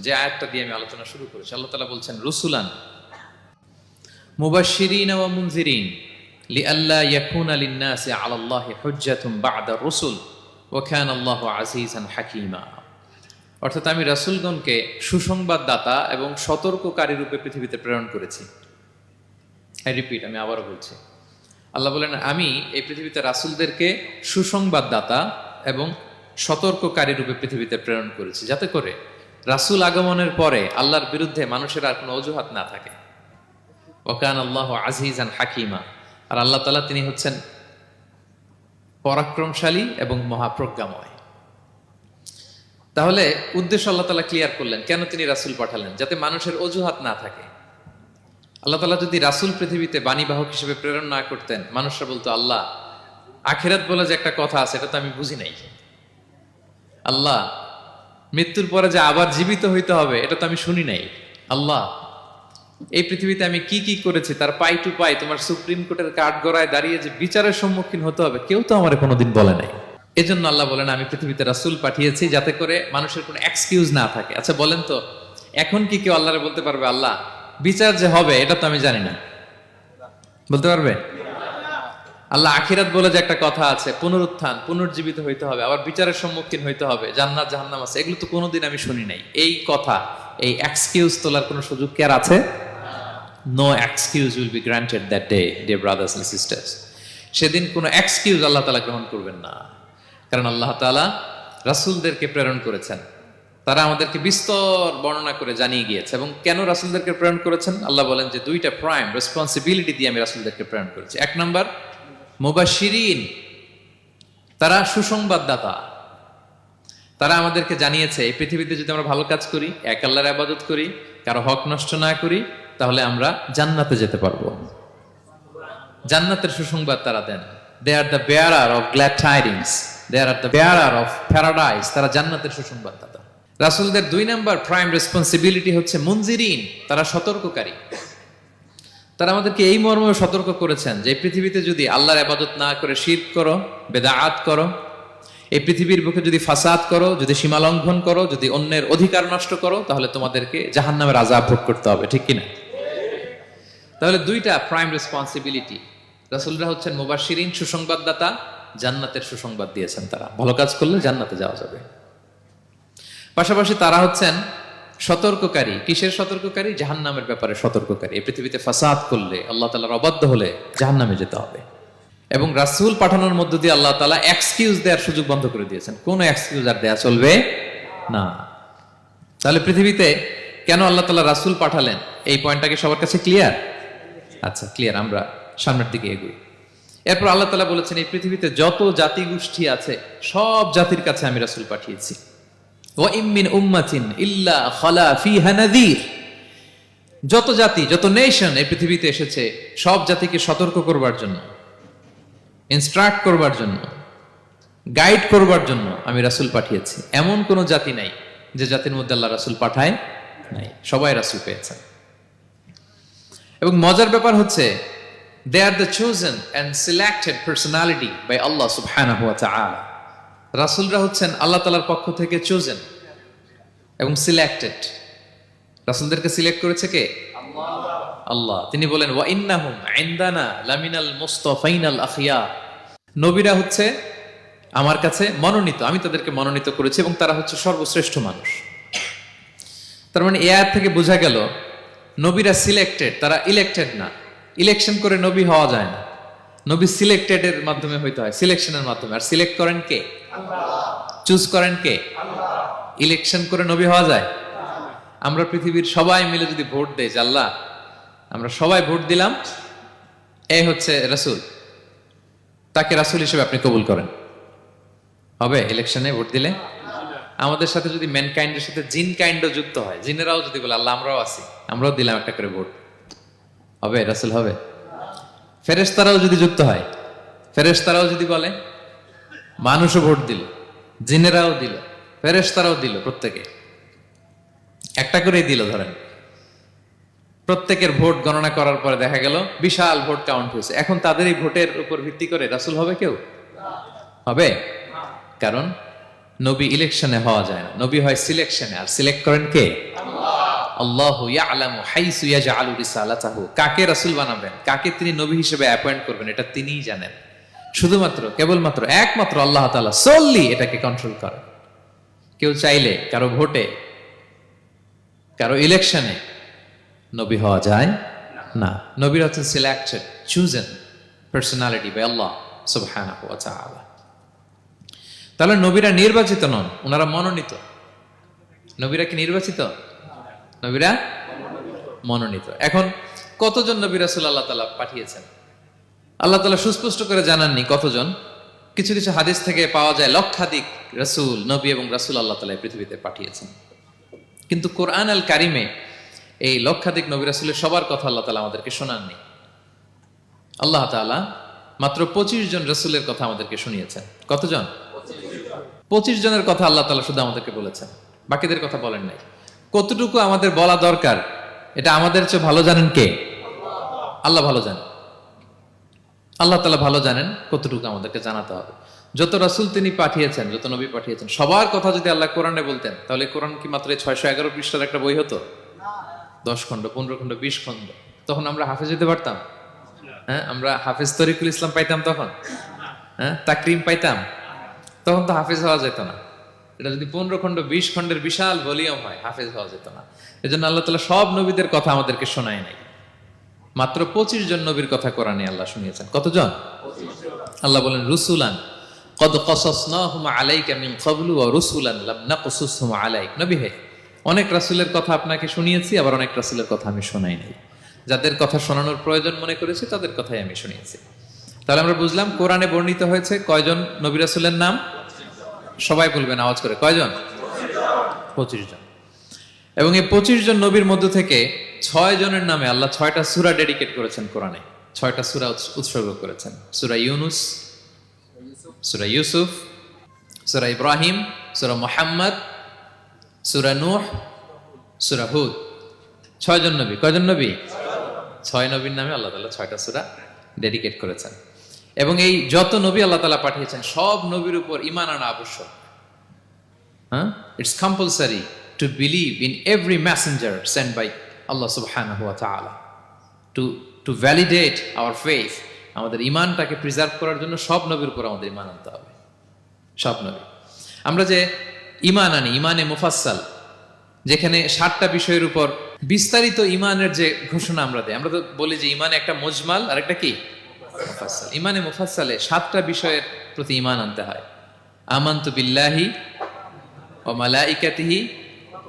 যে আয়াতটা দিয়ে আমি আলোচনা শুরু করেছি, আল্লাহ তালা বলছেন, রসুলান মুবাশশিরিন ওয়া মুনজিরিন আলা বা'দা রুসুল ওয়া আল্লাহু আজিজান হাকীমা। অর্থাৎ আমি রাসূলগণকে সুসংবাদদাতা এবং সতর্ককারী রূপে পৃথিবীতে প্রেরণ করেছি। আই রিপিট আমি আবারও বলছি। আল্লাহ বলেন, আমি এই পৃথিবীতে রাসূলদেরকে সুসংবাদদাতা এবং সতর্ককারী রূপে পৃথিবীতে প্রেরণ করেছি। যাতে করে রাসূল আগমনের পরে আল্লাহর বিরুদ্ধে মানুষের আর কোনো অজুহাত না থাকে। ওকান আল্লাহ আজিজান হাকিমা। আর আল্লাহ তালা তিনি হচ্ছেন পরাক্রমশালী এবং মহাপ্রজ্ঞাময়। তাহলে উদ্দেশ্য আল্লাহ তালা ক্লিয়ার করলেন, কেন তিনি রাসূল পাঠালেন? যাতে মানুষের অজুহাত না থাকে। আল্লাহ তালা যদি রাসূল পৃথিবীতে বাণীবাহক হিসেবে প্রেরণ না করতেন, মানুষরা বলতো, আল্লাহ, আখেরাত বলে যে একটা কথা আছে, এটা তো আমি বুঝি নাই। আল্লাহ মৃত্যুর পরে যে আবার জীবিত হইতে হবে, এটা তো আমি শুনি নাই। আল্লাহ, এই পৃথিবীতে আমি কি কি করেছি, তার পাই টু পাই, তোমার সুপ্রিম কোর্টের কাঠ গড়ায় দাঁড়িয়ে যে বিচারের সম্মুখীন হতে হবে, কেউ তো আমার কোনোদিন বলে নাই। এজন্য আল্লাহ বলেন, আমি পৃথিবীতে রাসূল পাঠিয়েছি যাতে করে মানুষের কোনো এক্সকিউজ না থাকে। আচ্ছা বলেন তো, এখন কি কেউ আল্লাহরে বলতে পারবে, আল্লাহ, বিচার যে হবে, এটা তো আমি জানি না। বলতে পারবে? আল্লাহ আখিরাত বলে যে একটা কথা আছে, পুনরুত্থান, পুনর্জীবিত হইতে হবে, আবার বিচারের সম্মুখীন হইতে হবে, জান্নাত, জাহান্নাম আছে, এগুলো তো কোনোদিন আমি শুনি নাই। এই কথা, এই এক্সকিউজ তোলার কোনো সুযোগ কি আর আছে? No excuse will be granted that day day brothers and sisters সেদিন কোনো এক্সকিউজ আল্লাহ তালা গ্রহণ করবেন না। কারণ আল্লাহ তালা রাসূলদেরকে প্রেরণ করেছেন। তারা আমাদেরকে বিস্তর বর্ণনা করে জানিয়ে গিয়েছে। এবং কেন রাসূলদেরকে প্রেরণ করেছেন? আল্লাহ বলেন যে দুইটা প্রাইম রেসপন্সিবিলিটি দিয়ে আমি রাসূলদেরকে প্রেরণ করেছি। এক নম্বর মুবাশিরিন তারা সুসংবাদদাতা। তারা আমাদেরকে জানিয়েছে, এই পৃথিবীতে যদি আমরা ভালো কাজ করি, এক আল্লাহর আবাদত করি, কারও হক নষ্ট না করি, তাহলে আমরা জান্নাতে যেতে পারব। জান্নাতের সুসংবাদ তারা দেন। They are the bearer of glad tidings they are the bearer of paradise তারা জান্নাতের সুসংবাদদাতা। রাসুলদের দুই নাম্বার প্রাইম রেসপন্সিবিলিটি হচ্ছে মুনজিরিন, তারা সতর্ককারী। তারা আমাদেরকে এই মর্মে সতর্ক করেছেন যে পৃথিবীতে যদি আল্লাহর আবাদত না করে শির করো বেদাআত করো, এই পৃথিবীর বুকে যদি ফাসাদ করো, যদি সীমা লঙ্ঘন করো, যদি অন্যের অধিকার নষ্ট করো, তাহলে তোমাদেরকে জাহান্নামের আজাব ভোগ করতে হবে, ঠিক কিনা? তাহলে দুইটা প্রাইম রেসপন্সিবিলিটি রাসুলরা হচ্ছেন মুবাশশিরিন, সুসংবাদদাতা, জান্নাতের সুসংবাদ দিয়েছেন তারা। ভালো কাজ করলে জান্নাতে যাওয়া যাবে। পাশাপাশি তারা হচ্ছেন সতর্ককারী। কিসের সতর্ককারী? জাহান্নামের ব্যাপারে সতর্ককারী। এই পৃথিবীতে ফাসাদ করলে আল্লাহ তালার অবাধ্য হলে জাহান্নামে যেতে হবে। এবং রাসূল পাঠানোর মধ্য দিয়ে আল্লাহ তালা এক্সকিউজ দেওয়ার সুযোগ বন্ধ করে দিয়েছেন। কোনো এক্সকিউজ আর দেয়া চলবে না। তাহলে পৃথিবীতে কেন আল্লাহ তালা রাসূল পাঠালেন? এই পয়েন্টটাকে সবার কাছে ক্লিয়ার আচ্ছা ক্লিয়ার আমরা সামনের দিকে এগুই। এরপর আল্লাহ তালা বলেছেন, এই পৃথিবীতে যত জাতি গোষ্ঠী আছে, সব জাতির কাছে আমি রাসূল পাঠিয়েছি। ইল্লা খালা যত জাতি, যত নেশন এই পৃথিবীতে এসেছে, সব জাতিকে সতর্ক করবার জন্য ইনস্ট্রাক্ট করবার জন্য গাইড করবার জন্য আমি রাসূল পাঠিয়েছি। এমন কোন জাতি নাই যে জাতির মধ্যে আল্লাহ রাসুল পাঠায় নাই। সবাই রাসুল পেয়েছেন এবং মজার ব্যাপার হচ্ছে they are the chosen and selected personality by আল্লাহ সুবহানাহু ওয়া তাআলা। রাসূলরা হচ্ছেন আল্লাহ তাআলার পক্ষ থেকে চোজেন এবং সিলেক্টেড রাসূলদেরকে সিলেক্ট করেছে কে? আল্লাহ। তিনি বলেন, ওয়া ইন্নাহুম ইনদানা লামিনাল নবীরা হচ্ছে আমার কাছে মনোনীত, আমি তাদেরকে মনোনীত করেছি এবং তারা হচ্ছে সর্বশ্রেষ্ঠ মানুষ। তার মানে এ আয়াত থেকে বোঝা গেল, নবীরা সিলেক্টেড তারা ইলেক্টেড না। ইলেকশন করে নবী হওয়া যায় না। নবী সিলেক্টেড এর মাধ্যমে হইতে হয়, সিলেকশনের মাধ্যমে। আর সিলেক্ট করেন কে? চুজ করেন কে? ইলেকশন করে নবী হওয়া যায়? আমরা পৃথিবীর সবাই মিলে যদি ভোট দেয় আল্লাহ, আমরা সবাই ভোট দিলাম এই হচ্ছে রাসূল। তাকে রাসূল হিসেবে আপনি কবুল করেন। হবে? ইলেকশনে ভোট দিলে? আমাদের সাথে যদি ম্যান কাইন্ডের সাথে জিন কাইন্ডও যুক্ত হয়, জিনেরাও যদি বলে, আল্লাহ, আমরাও আছি, আমরাও দিলাম একটা করে ভোট। হবে? রাসূল হবে? ফেরেশতারাও যদি যুক্ত হয়, ফেরেশতারাও যদি বলে, মানুষও ভোট দিল, জিনেরাও দিল, ফেরেশতারাও দিল প্রত্যেকে। একটা করেই দিল, ধরেন। প্রত্যেকের ভোট গণনা করার পরে দেখা গেল, বিশাল ভোট কাউন্ট হয়েছে। এখন তাদের এই ভোটের উপর ভিত্তি করে রাসূল হবে কেউ? হবে? কারণ নবী ইলেকশনে হওয়া যায় না। নবী হয় সিলেকশনে আর সিলেক্ট করেন কে? আল্লাহ ইয়ালামু হাইসু কাকে রাসূল বানাবেন? কাকে তিনি নবী হিসেবে অ্যাপয়েন্ট করবেন? এটা তিনিই জানেন। শুধুমাত্র, কেবলমাত্র, একমাত্র আল্লাহ তাআলা solely এটাকে কন্ট্রোল করে কেউ চাইলে, কারও ভোটে, কারও ইলেকশনে নবী হওয়া যায় না। নবীর হচ্ছেন সিলেক্টেড চুজেন পার্সোনালিটি বাই আল্লাহ সুবহানাহু ওয়া তাআলা। তাহলে নবীরা নির্বাচিত নন, ওনারা মনোনীত। নবীরা কি নির্বাচিত? নবীরা মনোনীত। এখন কতজন নবী রাসুল আল্লাহ তালা পাঠিয়েছেন? আল্লাহ তাআলা সুস্পষ্ট করে জানাননি কতজন। কিছু কিছু হাদিস থেকে পাওয়া যায় লক্ষাধিক রাসূল, নবী এবং রাসূল আল্লাহ তালা পৃথিবীতে পাঠিয়েছেন। কিন্তু কোরআন আল কারিমে এই লক্ষাধিক নবী রাসুলের সবার কথা আল্লাহ তালা আমাদেরকে শোনাননি। আল্লাহ তাআলা মাত্র পঁচিশ জন রসুলের কথা আমাদেরকে শুনিয়েছেন। কতজন? পঁচিশ জনের কথা আল্লাহ তালা শুধু আমাদেরকে বলেছেন। বাকিদের কথা বলেন নাই। কতটুকু আমাদের বলা দরকার? এটা আমাদের চেয়ে ভালো জানেন কে? আল্লাহ ভালো জানেন। আল্লাহ তালা ভালো জানেন কতটুকু আমাদেরকে জানাতে হবে। যত রাসুল তিনি পাঠিয়েছেন, যত নবী পাঠিয়েছেন, সবার কথা যদি আল্লাহ কোরআনে বলতেন, তাহলে কোরআন কি মাত্র ছয়শো এগারো পৃষ্ঠার একটা বই হতো? দশ খণ্ড, পনেরো খণ্ড, বিশ খণ্ড। তখন আমরা হাফেজ হতে পারতাম? হ্যাঁ আমরা হাফেজ তরিকুল ইসলাম পাইতাম তখন? হ্যাঁ তাকরিম পাইতাম? তখন তো হাফেজ হওয়া যেত না। এটা যদি পনেরো খণ্ড বিশ খণ্ডের বিশাল ভলিউম হয়, হাফেজ হওয়া যেত না। এজন্য আল্লাহ তালা সব নবীদের কথা আমাদেরকে শোনায় নাই। মাত্র পঁচিশ জন নবীর কথা কোরআনে আল্লাহ শুনিয়েছেন। কতজন? আল্লাহ বলেন, রুসুলান কদ কসসনাহুম আলাইকা মিন ক্বাবলু ওয়া রুসুলান লাম নাকসুসহুম আলাইক। নবী হে, অনেক রাসূলের কথা আপনাকে শুনিয়েছি, আবার অনেক রাসূলের কথা আমি শোনাই নাই। যাদের কথা শোনানোর প্রয়োজন মনে করেছি, তাদের কথাই আমি শুনিয়েছি। তাহলে আমরা বুঝলাম, কোরআনে বর্ণিত হয়েছে কয়জন নবী রাসূলের নাম? সবাই বলবেন আওয়াজ করে। কয়জন? পঁচিশ জন। এবং এই পঁচিশ জন নবীর মধ্য থেকে ছয় জনের নামে আল্লাহ ছয়টা সুরা ডেডিকেট করেছেন কোরআনে। ছয়টা সুরা উৎসর্গ করেছেন। সুরা ইউনুস, সুরা ইউসুফ, সুরা ইব্রাহিম, সুরা মোহাম্মদ, সুরা নূহ, সুরা হুদ। ছয়জন নবী। কয়জন নবী? ছয় নবীর নামে আল্লাহ তাআলা ছয়টা সুরা ডেডিকেট করেছেন। এবং এই যত নবী আল্লাহ তালা পাঠিয়েছেন সব নবীর উপর ইমান আনা আবশ্যক। হ্যাঁ? It's compulsory to believe in every messenger sent by wa ta'ala. To, to validate our faith, আমাদের ইমানটাকে প্রিজার্ভ করার জন্য সব নবীর উপর আমাদের ইমান আনতে হবে। সব নবী। আমরা যে ইমান আনি ইমানে মুফাসসাল যেখানে সাতটা বিষয়ের উপর বিস্তারিত ইমানের যে ঘোষণা আমরা দেয় আমরা তো বলি যে ইমানে একটা মজমাল আর একটা কি? মুফাসসাল। ইমানে মুফাসসালে সাতটা বিষয়ের প্রতি ইমান আনতে হয়। আমান্তু বিল্লাহি ও মালাইকাতিহি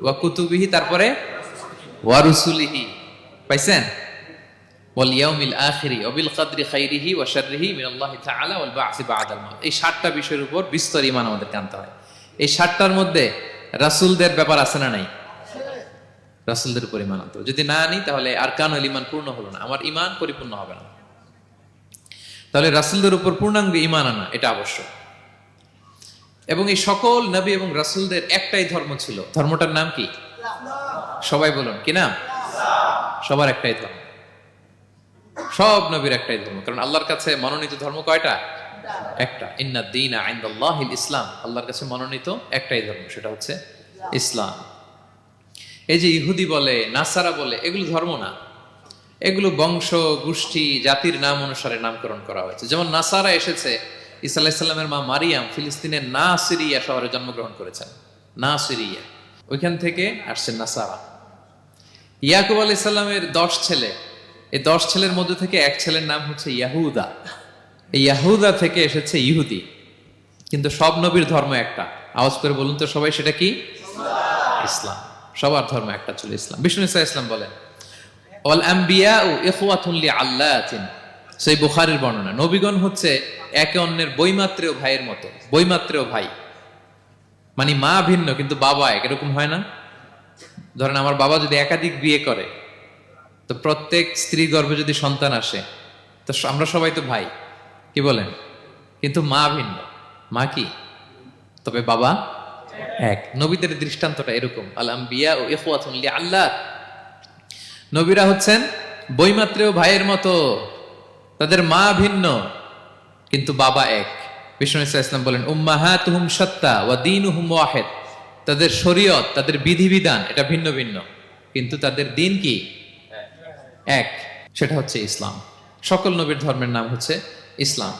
ওয়া কুতুবিহি, তারপরে ওয়া রুসুলিহি। পাইছেন? ওয়া শাররিহি মিনাল্লাহি এই সাতটা বিষয়ের উপর বিস্তর ঈমান আমাদের আনতে হয়। এই সাতটার মধ্যে রাসূলদের ব্যাপার আছে না নাই? রাসূলদের উপর ঈমান আনতে যদি না আনি, তাহলে আর কানুল ঈমান পূর্ণ হলো না। আমার ঈমান পরিপূর্ণ হবে না। তাহলে রাসূলদের উপর পূর্ণাঙ্গ ঈমান আনা, এটা আবশ্যক। এবং এই সকল নবী এবং রাসূলদের একটাই ধর্ম ছিল। ধর্মটার নাম কি? সবাই বলুন, কি নাম? সবার একটাই ধর্ম। সব নবীর একটাই ধর্ম। কারণ আল্লাহর কাছে মনোনীত ধর্ম কয়টা? একটা। ইন্না দিন আইন্দাল্লাহিল ইসলাম। আল্লাহর কাছে মনোনীত একটাই ধর্ম, সেটা হচ্ছে ইসলাম। এই যে ইহুদি বলে, নাসারা বলে, এগুলো ধর্ম না। এগুলো বংশ, গোষ্ঠী, জাতির নাম অনুসারে নামকরণ করা হয়েছে। যেমন নাসারা এসেছে ইসা আলাহিসাল্লামের মা মারিয়াম ফিলিস্তিনের না সিরিয়া শহরে জন্মগ্রহণ করেছেন। না সিরিয়া ওইখান থেকে আসছেন নাসারা। ইয়াকুব আলি সাল্লামের দশ ছেলে। এই দশ ছেলের মধ্যে থেকে এক ছেলের নাম হচ্ছে ইয়াহুদা। ইয়াহুদা থেকে এসেছে ইহুদি। কিন্তু সব নবীর ধর্ম একটা। আওয়াজ করে বলুন তো সবাই, সেটা কি? ইসলাম। সবার ধর্ম একটা ছিল ইসলাম। বিষ্ণু ইসা ইসলাম বলেন অল আম্বিয়া ও ইখওয়াতুন লি আল্লাহাতিন সেই বুখারীর বর্ণনা। নবীগণ হচ্ছে একে অন্যের বইমাত্রেও ভাইয়ের মতো। বইমাত্রেও ভাই। মানে মা ভিন্ন, কিন্তু বাবা এক। এরকম হয় না? ধরেন আমার বাবা যদি একাধিক বিয়ে করে, তো প্রত্যেক স্ত্রী গর্ভে যদি সন্তান আসে, তো আমরা সবাই তো ভাই। কি বলেন? কিন্তু মা ভিন্ন। মা কি? তবে বাবা এক। নবীদের দৃষ্টান্তটা এরকম। আল আম্বিয়া ও ইখওয়াতুন আল্লাহ নবীরা হচ্ছেন বইমাত্রেও ভাইয়ের মতো। তাদের মা ভিন্ন, কিন্তু বাবা এক। বলেন, উম্মাহাতুহুম সত্তা ওয়া দীনুহুম ওয়াহিদ। তাদের শরীয়ত, তাদের বিধিবিধান, এটা ভিন্ন ভিন্ন। কিন্তু তাদের দিন কি? এক। সেটা হচ্ছে ইসলাম। সকল নবীর ধর্মের নাম হচ্ছে ইসলাম।